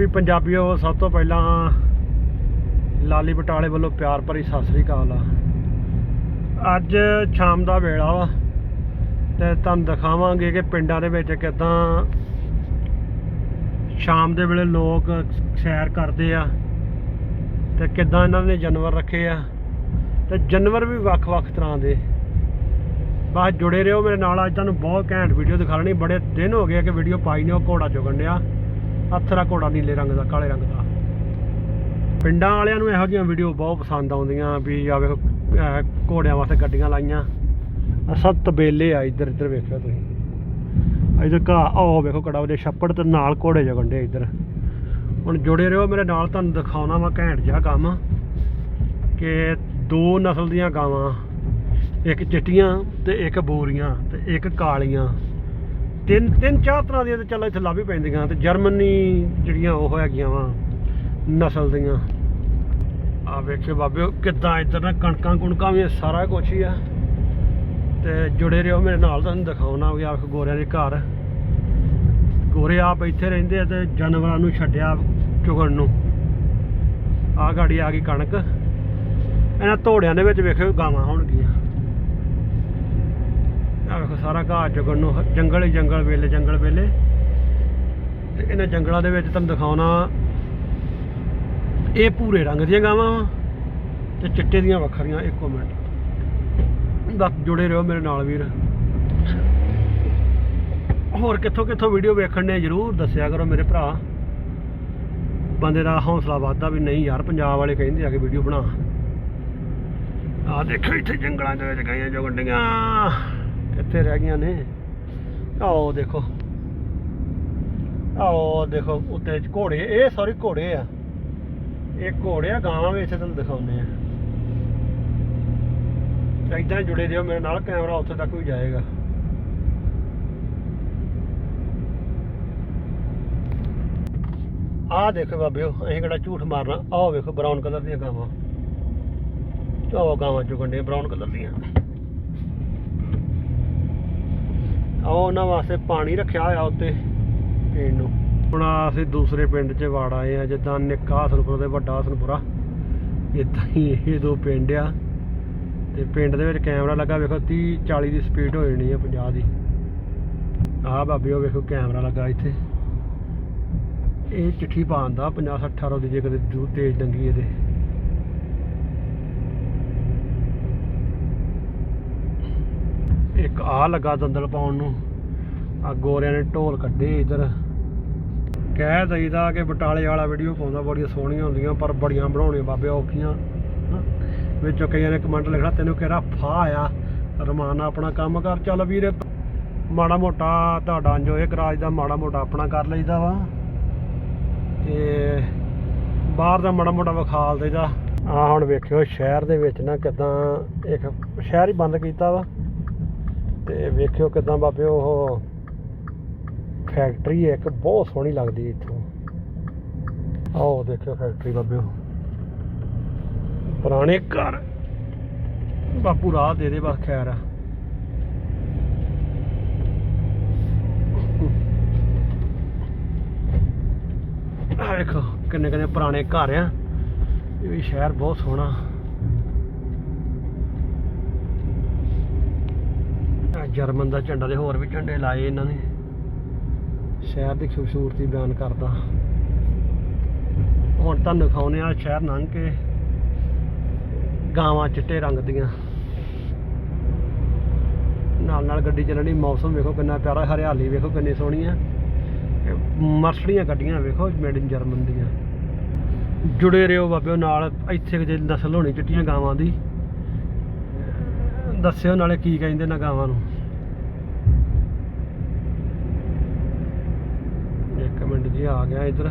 ਵੀ ਪੰਜਾਬੀਓ, ਸਭ ਤੋਂ ਪਹਿਲਾਂ ਲਾਲੀ ਬਟਾਲੇ ਵੱਲੋਂ ਪਿਆਰ ਭਰੀ ਸਤਿ ਸ੍ਰੀ ਅਕਾਲ ਆ। ਅੱਜ ਸ਼ਾਮ ਦਾ ਵੇਲਾ ਵਾ ਤੇ ਤੁਹਾਨੂੰ ਦਿਖਾਵਾਂਗੇ ਕਿ ਪਿੰਡਾਂ ਦੇ ਵਿੱਚ ਕਿਦਾਂ ਸ਼ਾਮ ਦੇ ਵੇਲੇ ਲੋਕ ਸੈਰ ਕਰਦੇ ਆ ਤੇ ਕਿਦਾਂ ਇਹਨਾਂ ਨੇ ਜਾਨਵਰ ਰੱਖੇ ਆ ਤੇ ਜਾਨਵਰ ਵੀ ਵੱਖ-ਵੱਖ ਤਰ੍ਹਾਂ ਦੇ। ਬਸ ਜੁੜੇ ਰਹੋ ਮੇਰੇ ਨਾਲ, ਅੱਜ ਤੁਹਾਨੂੰ ਬਹੁਤ ਘੈਂਟ ਵੀਡੀਓ ਦਿਖਾਣੀ ਬੜੇ ਦਿਨ ਹੋ ਗਏ ਕਿ ਵੀਡੀਓ ਪਾਈ ਨਹੀਂ ਉਹ ਘੋੜਾ ਚੁਗਣ ਡਿਆ। ਅਥਰਾ ਘੋੜਾ ਨੀਲੇ ਰੰਗ ਦਾ, ਕਾਲੇ ਰੰਗ ਦਾ। ਪਿੰਡਾਂ ਵਾਲਿਆਂ ਨੂੰ ਇਹੋ ਜਿਹੀਆਂ ਵੀਡੀਓ ਬਹੁਤ ਪਸੰਦ ਆਉਂਦੀਆਂ ਵੀ ਆ ਵੇਖੋ ਘੋੜਿਆਂ ਵਾਸਤੇ ਗੱਡੀਆਂ ਲਾਈਆਂ। ਆ ਸਭ ਤਬੇਲੇ ਆ ਇੱਧਰ ਇੱਧਰ ਵੇਖਿਓ ਤੁਸੀਂ। ਇੱਧਰ ਘਾਹ ਉਹ ਵੇਖੋ ਕੜਾ ਉਹਦੇ ਛੱਪੜ ਤੇ ਨਾਲ ਘੋੜੇ ਜਗਣ ਇੱਧਰ। ਹੁਣ ਜੁੜੇ ਰਹੋ, ਮੇਰੇ ਨਾਲ ਤੁਹਾਨੂੰ ਦਿਖਾਉਣਾ ਵਾ ਘੈਂਟ ਜਿਹਾ ਕੰਮ ਕਿ ਦੋ ਨਸਲ ਦੀਆਂ ਗਾਵਾਂ, ਇੱਕ ਚਿੱਟੀਆਂ ਤੇ ਇੱਕ ਬੋਰੀਆਂ ਤੇ ਇੱਕ ਕਾਲੀਆਂ। ਤਿੰਨ ਤਿੰਨ ਚਾਰ ਤਰ੍ਹਾਂ ਦੀਆਂ ਤੇ ਚੱਲ ਇੱਥੇ ਲੱਭ ਹੀ ਪੈਂਦੀਆਂ ਤੇ ਜਰਮਨੀ ਜਿਹੜੀਆਂ ਉਹ ਹੈਗੀਆਂ ਵਾ, ਨਸਲ ਦੀਆਂ। ਆ ਵੇਖਿਓ ਬਾਬਿਓ ਕਿੱਦਾਂ ਇੱਧਰ ਨਾ ਕਣਕਾਂ ਕੁਣਕਾਂ ਵੀ ਸਾਰਾ ਕੁਝ ਹੀ ਆ। ਤੇ ਜੁੜੇ ਰਹੋ ਮੇਰੇ ਨਾਲ, ਤੁਹਾਨੂੰ ਦਿਖਾਉਣਾ ਵੀ ਆਖ ਗੋਰਿਆਂ ਦੇ ਘਰ। ਗੋਰੇ ਆਪ ਇੱਥੇ ਰਹਿੰਦੇ ਆ ਤੇ ਜਾਨਵਰਾਂ ਨੂੰ ਛੱਡਿਆ ਚੁਗਣ ਨੂੰ। ਆ ਗਾੜੀ ਆ ਗਈ ਕਣਕ। ਇਹਨਾਂ ਧੋੜਿਆਂ ਦੇ ਵਿੱਚ ਵੇਖਿਓ ਗਾਵਾਂ ਹੋਣਗੀਆਂ। ਆ ਸਾਰਾ ਘਾਹ ਚੁਗਣ ਨੂੰ ਜੰਗਲ ਹੀ ਜੰਗਲ, ਵੇਲੇ ਜੰਗਲ, ਵੇਲੇ। ਤੇ ਇਹਨਾਂ ਜੰਗਲਾਂ ਦੇ ਵਿੱਚ ਤੁਹਾਨੂੰ ਦਿਖਾਉਣਾ, ਇਹ ਭੂਰੇ ਰੰਗ ਦੀਆਂ ਗਾਵਾਂ ਤੇ ਚਿੱਟੇ ਦੀਆਂ ਵੱਖਰੀਆਂ, ਇੱਕੋ ਮਿੰਟ। ਬਸ ਜੁੜੇ ਰਹੋ ਮੇਰੇ ਨਾਲ ਵੀਰ। ਹੋਰ ਕਿੱਥੋਂ ਕਿੱਥੋਂ ਵੀਡੀਓ ਵੇਖਣ ਨੇ ਜਰੂਰ ਦੱਸਿਆ ਕਰੋ ਮੇਰੇ ਭਰਾ। ਬੰਦੇ ਦਾ ਹੌਸਲਾ ਵੱਧਦਾ ਵੀ ਨਹੀਂ ਯਾਰ, ਪੰਜਾਬ ਵਾਲੇ ਕਹਿੰਦੇ ਆ ਕਿ ਵੀਡੀਓ ਬਣਾ। ਆ ਦੇਖੋ, ਇੱਥੇ ਜੰਗਲਾਂ ਦੇ ਵਿੱਚ ਗਈਆਂ ਜੋ ਗੱਡੀਆਂ ਕਿੱਥੇ ਰਹਿ ਗਈਆਂ ਨੇ। ਆਓ ਦੇਖੋ। ਆਓ ਦੇਖੋ, ਉੱਤੇ ਘੋੜੇ, ਇਹ ਸੌਰੀ ਘੋੜੇ ਆ। ਇਹ ਘੋੜੇ ਆ, ਗਾਵਾਂ ਵੀ ਇੱਥੇ ਤੁਹਾਨੂੰ ਦਿਖਾਉਂਦੇ ਆ। ਇਦਾਂ ਜੁੜੇ ਰਹੋ, ਮੇਰੇ ਨਾਲ ਕੈਮਰਾ ਉੱਥੇ ਤੱਕ ਵੀ ਜਾਏਗਾ। ਆਹ ਦੇਖੋ ਬਾਬਿਓ, ਅਸੀਂ ਕਿਹੜਾ ਝੂਠ ਮਾਰਨਾ। ਆਹ ਵੇਖੋ ਬਰਾਊਨ ਕਲਰ ਦੀਆਂ ਗਾਵਾਂ। ਆਹ ਗਾਵਾਂ ਚੁਗਣ ਦੀਆਂ ਬਰਾਊਨ ਕਲਰ ਦੀਆਂ। ਆਹ ਉਹਨਾਂ ਵਾਸਤੇ ਪਾਣੀ ਰੱਖਿਆ ਹੋਇਆ ਉੱਤੇ, ਪੀਣ ਨੂੰ। ਹੁਣ ਅਸੀਂ ਦੂਸਰੇ ਪਿੰਡ 'ਚ ਵੜ ਆਏ ਆ ਜਿੱਦਾਂ ਨਿੱਕਾ ਹਸਨਪੁਰ ਤੇ ਵੱਡਾ ਹਸਨਪੁਰਾ। ਇਦਾਂ ਹੀ ਇਹ ਦੋ ਪਿੰਡ ਆ। ਤੇ ਪਿੰਡ ਦੇ ਵਿੱਚ ਕੈਮਰਾ ਲੱਗਾ, ਵੇਖੋ 30 40 ਦੀ ਸਪੀਡ ਹੋ ਜਾਣੀ ਆ 50 ਦੀ। ਆਹ ਬਾਬੇ, ਉਹ ਵੇਖੋ ਕੈਮਰਾ ਲੱਗਾ ਇੱਥੇ। ਇਹ ਚਿੱਠੀ ਪਾਉਂਦਾ 50 60 ਦੀ ਜੇ ਕਦੇ ਦੂ, ਤੇਜ਼ ਡੰਗੀ ਇਹਦੇ। ਇੱਕ ਆ ਲੱਗਾ ਦੰਦਲ ਪਾਉਣ ਨੂੰ। ਆ ਗੋਰਿਆਂ ਨੇ ਢੋਲ ਕੱਢੇ ਇਧਰ। ਕਹਿ ਦਈਦਾ ਕਿ ਬਟਾਲੇ ਵਾਲਾ ਵੀਡੀਓ ਪਾਉਂਦਾ, ਬੜੀਆਂ ਸੋਹਣੀਆਂ ਹੁੰਦੀਆਂ, ਪਰ ਬੜੀਆਂ ਬਣਾਉਣੀਆਂ ਬਾਬੇ ਔਖੀਆਂ। ਵਿੱਚੋਂ ਕਈਆਂ ਨੇ ਕਮੈਂਟ ਲਿਖਣਾ, ਤੈਨੂੰ ਕਿਹੜਾ ਫਾ ਆਇਆ? ਰਮਾਨਾ ਆਪਣਾ ਕੰਮ ਕਰ। ਚੱਲ ਵੀਰ, ਮਾੜਾ ਮੋਟਾ ਤੁਹਾਡਾ ਇੰਜੋਏ ਕਰਾਜ ਦਾ ਮਾੜਾ ਮੋਟਾ ਆਪਣਾ ਕਰ ਲਈਦਾ ਵਾ। ਤੇ ਬਾਹਰ ਦਾ ਮਾੜਾ ਮੋਟਾ ਵਿਖਾਲ ਦੇਦਾ ਆ ਹੁਣ ਵੇਖਿਓ, ਸ਼ਹਿਰ ਦੇ ਵਿੱਚ ਨਾ ਕਿਦਾਂ, ਇੱਕ ਸ਼ਹਿਰ ਹੀ ਬੰਦ ਕੀਤਾ ਵਾ। ਤੇ ਵੇਖਿਓ ਕਿਦਾਂ ਬਾਬੇ, ਉਹ ਫੈਕਟਰੀ ਹੈ, ਇੱਕ ਬਹੁਤ ਸੋਹਣੀ ਲੱਗਦੀ ਹੈ ਇੱਥੋਂ। ਆਓ ਦੇਖਿਓ ਫੈਕਟਰੀ ਬਾਬਿਓ ਪੁਰਾਣੇ ਘਰ। ਬਾਪੂ ਰਾਹ ਦੇ ਦੇ, ਬਸ ਖੈਰ ਆ। ਵੇਖੋ ਕਿੰਨੇ ਕਿੰਨੇ ਪੁਰਾਣੇ ਘਰ ਆ। ਇਹ ਵੀ ਸ਼ਹਿਰ ਬਹੁਤ ਸੋਹਣਾ ਆ ਜਰਮਨ ਦਾ ਝੰਡਾ ਤੇ ਹੋਰ ਵੀ ਝੰਡੇ ਲਾਏ ਇਹਨਾਂ ਨੇ। ਸ਼ਹਿਰ ਦੀ ਖੂਬਸੂਰਤੀ ਬਿਆਨ ਕਰਦਾ। ਹੁਣ ਤੁਹਾਨੂੰ ਦਿਖਾਉਂਦੇ ਆ ਸ਼ਹਿਰ ਲੰਘ ਕੇ ਗਾਵਾਂ ਚਿੱਟੇ ਰੰਗ ਦੀਆਂ। ਨਾਲ ਨਾਲ ਗੱਡੀ ਚੱਲਣੀ, ਮੌਸਮ ਵੇਖੋ ਕਿੰਨਾ ਪਿਆਰਾ, ਹਰਿਆਲੀ ਵੇਖੋ ਕਿੰਨੀ ਸੋਹਣੀ ਆ। ਇਹ ਮਰਸਡੀਆਂ ਗੱਡੀਆਂ ਵੇਖੋ ਮੇਡ ਇਨ ਜਰਮਨ ਦੀਆਂ। ਜੁੜੇ ਰਹੋ ਬਾਬਿਓ ਨਾਲ, ਇੱਥੇ ਜੇ ਨਸਲ ਹੋਣੀ ਚਿੱਟੀਆਂ ਗਾਵਾਂ ਦੀ। ਦੱਸਿਓ ਨਾਲੇ ਕੀ ਕਹਿੰਦੇ ਨਾ ਗਾਵਾਂ ਨੂੰ। ਇੱਕ ਮਿੰਟ ਆ ਗਿਆ ਇੱਧਰ।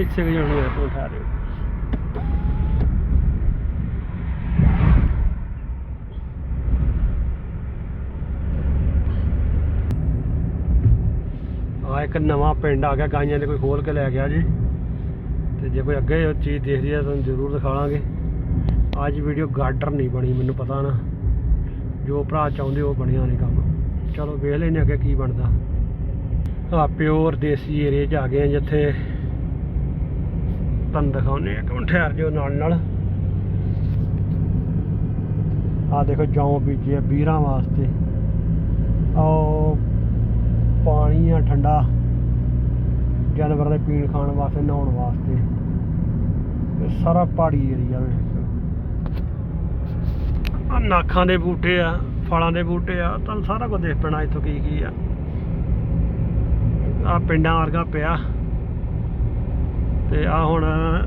ਇੱਥੇ ਕਿ ਜਾਣੀ ਹੈ ਤੂੰ ਠਹਿਰ ਆ ਇੱਕ ਨਵਾਂ ਪਿੰਡ ਆ ਗਿਆ, ਗਾਈਆਂ ਦੇ ਕੋਈ ਖੋਲ ਕੇ ਲੈ ਗਿਆ ਜੀ। ਤੇ ਜੇ ਕੋਈ ਅੱਗੇ ਉਹ ਚੀਜ਼ ਦੇਖਦੀ ਆ, ਤੁਹਾਨੂੰ ਜ਼ਰੂਰ ਦਿਖਾਵਾਂਗੇ ਅੱਜ ਵੀਡੀਓ ਗਾਰਡਰ ਨਹੀਂ ਬਣੀ, ਮੈਨੂੰ ਪਤਾ ਨਾ। ਜੋ ਭਰਾ ਚਾਹੁੰਦੇ ਉਹ ਬਣਿਆ ਨਹੀਂ ਕੰਮ। ਚਲੋ ਵੇਖ ਲੈਨੇ ਅੱਗੇ ਕੀ ਬਣਦਾ। ਆ ਪਿਓਰ ਦੇਸੀ ਏਰੀਏ 'ਚ ਆ ਗਏ ਆ ਜਿੱਥੇ ਤੁਹਾਨੂੰ ਦਿਖਾਉਨੇ ਆ ਕਿ ਠਹਿਰ ਜਿਓ ਨਾਲ ਨਾਲ। ਆ ਦੇਖੋ ਜੌਂ ਬੀਜੇ ਆ ਵੀਰਾਂ ਵਾਸਤੇ। ਆਹ ਪਾਣੀ ਆ, ਠੰਡਾ। ਜਾਨਵਰਾਂ ਦੇ ਪੀਣ ਖਾਣ ਵਾਸਤੇ, ਨਹਾਉਣ ਵਾਸਤੇ। ਇਹ ਸਾਰਾ ਪਹਾੜੀ ਏਰੀਆ ਵੇ ਆ ਨਾਖਾਂ ਦੇ ਬੂਟੇ ਆ, ਫਲਾਂ ਦੇ ਬੂਟੇ ਆ, ਤੁਹਾਨੂੰ ਸਾਰਾ ਕੁਝ ਦੇਖ ਪੈਣਾ ਇੱਥੋਂ ਕੀ ਕੀ ਆ। ਆ ਪਿੰਡਾਂ ਵਰਗਾ ਪਿਆ। ਤੇ ਆ ਹੁਣ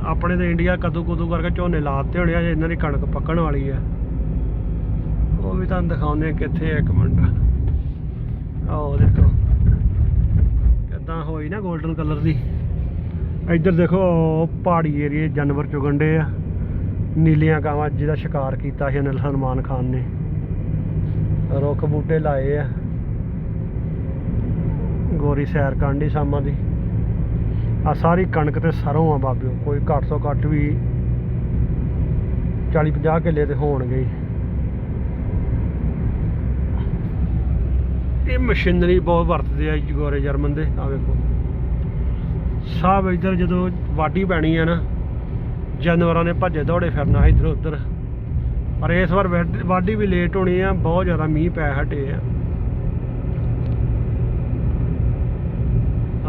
ਆਪਣੇ ਤੇ ਇੰਡੀਆ ਕਦੋਂ ਕਦੋਂ ਕਰਕੇ ਝੋਨੇ ਲਾਤੇ ਹੋਣੇ ਆ ਇਹਨਾਂ ਦੀ ਕਣਕ ਪੱਕਣ ਵਾਲੀ ਆ। ਉਹ ਵੀ ਤੁਹਾਨੂੰ ਦਿਖਾਉਂਦੇ ਕਿੱਥੇ ਆ ਇੱਕ ਮਿੰਟ। ਆਹ ਦੇਖੋ। ਕਿੱਦਾਂ ਹੋਈ ਨਾ 골ਡਨ ਕਲਰ ਦੀ। ਇੱਧਰ ਦੇਖੋ, ਪਹਾੜੀ ਏਰੀਏ ਜਾਨਵਰ ਚੁਗੰਡੇ ਆ। ਨੀਲੀਆਂ ਕਾਵਾਂ ਜਿਹਦਾ ਸ਼ਿਕਾਰ ਕੀਤਾ ਸੀ ਅਨਿਲ ਸਲਮਾਨ ਖਾਨ ਨੇ। ਰੁੱਖ ਬੂਟੇ ਲਾਏ ਆ। ਗੋਰੀ ਸੈਰ ਕਾਂਡੀ ਸਾਮਾਂ ਦੀ। ਆ ਸਾਰੀ ਕਣਕ ਤੇ ਸਰੋਂ ਆ ਬਾਬਿਓ, ਕੋਈ ਘੱਟ ਤੋਂ ਘੱਟ ਵੀ 40 50 ਕਿੱਲੇ ਤੇ ਹੋਣਗੇ ਹੀ। ਇਹ ਮਸ਼ੀਨਰੀ ਬਹੁਤ ਵਰਤਦੇ ਆ ਜੀ ਗੋਰੇ ਜਰਮਨ ਦੇ ਆ ਵੇਖੋ। ਸਭ ਇੱਧਰ ਜਦੋਂ ਵਾਢੀ ਪੈਣੀ ਆ ਨਾ, ਜਾਨਵਰਾਂ ਨੇ ਭੱਜੇ ਦੌੜੇ ਫਿਰਨਾ ਇੱਧਰ ਉੱਧਰ। ਪਰ ਇਸ ਵਾਰ ਵੈਡ- ਵਾਢੀ ਵੀ ਲੇਟ ਹੋਣੀ ਆ, ਬਹੁਤ ਜ਼ਿਆਦਾ ਮੀਂਹ ਪੈ ਹਟੇ ਆ।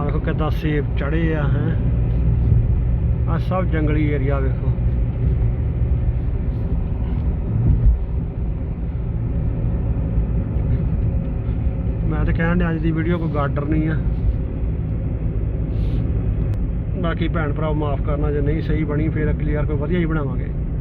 ਆ ਵੇਖੋ ਕਿੱਦਾਂ ਸੇਬ ਚੜੇ ਆ, ਹੈ। ਆ ਸਭ ਜੰਗਲੀ ਏਰੀਆ ਵੇਖੋ। ਤਾਂ ਕਹਿਣ ਡਿਆ ਅੱਜ ਦੀ ਵੀਡੀਓ ਕੋਈ ਗਾਰਡਰ ਨਹੀਂ ਆ। ਬਾਕੀ ਭੈਣ ਭਰਾ ਮਾਫ ਕਰਨਾ, ਜੇ ਨਹੀਂ ਸਹੀ ਬਣੀ, ਫਿਰ ਕਲੀਅਰ ਕੋਈ ਵਧੀਆ ਹੀ ਬਣਾਵਾਂਗੇ।